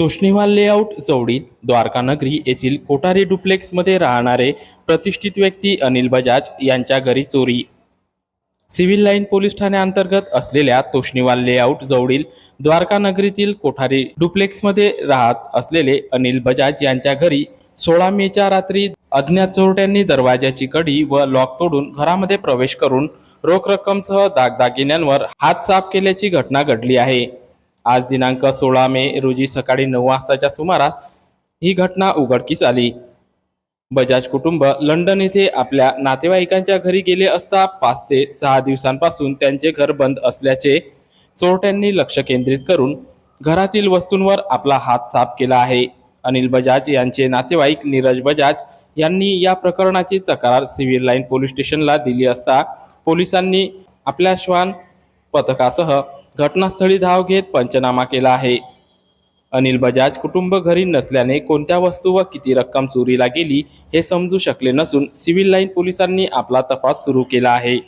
Toshniwal layout जवळील द्वारकानगरी येथील कोठारी डुप्लेक्समध्ये राहणारे प्रतिष्ठित व्यक्ती अनिल बजाज यांच्या घरी चोरी. सिव्हिल लाईन पोलीस ठाण्याअंतर्गत असलेल्या तोष्णीवाल लेआउट जवळील द्वारका नगरीतील कोठारी डुप्लेक्समध्ये राहत असलेले अनिल बजाज यांच्या घरी सोळा मेच्या रात्री अज्ञात चोरट्यांनी दरवाजाची कडी व लॉक तोडून घरामध्ये प्रवेश करून रोख रक्कमसह दागदागिन्यांवर हात साफ केल्याची घटना घडली आहे. आज दिनांक सोळा मे रोजी सकाळी नऊ वाजताच्या सुमारास ही घटना उघडकीस आली. बजाज कुटुंब लंडन येथे आपल्या नातेवाईकांच्या घरी गेले असता पाच ते सहा दिवसांपासून त्यांचे घर बंद असल्याचे चोरट्यांनी लक्ष केंद्रित करून घरातील वस्तूंवर आपला हात साफ केला आहे. अनिल बजाज यांचे नातेवाईक नीरज बजाज यांनी या प्रकरणाची तक्रार सिव्हिल लाईन पोलीस स्टेशनला दिली असता पोलिसांनी आपल्या श्वान पथकासह घटनास्थळी धाव घेत पंचनामा केला आहे. अनिल बजाज कुटुंब घरी नसल्याने कोणत्या वस्तू व किती रक्कम चोरीला गेली हे समजू शकले नसून सिव्हिल लाईन पोलिसांनी आपला तपास सुरू केला आहे.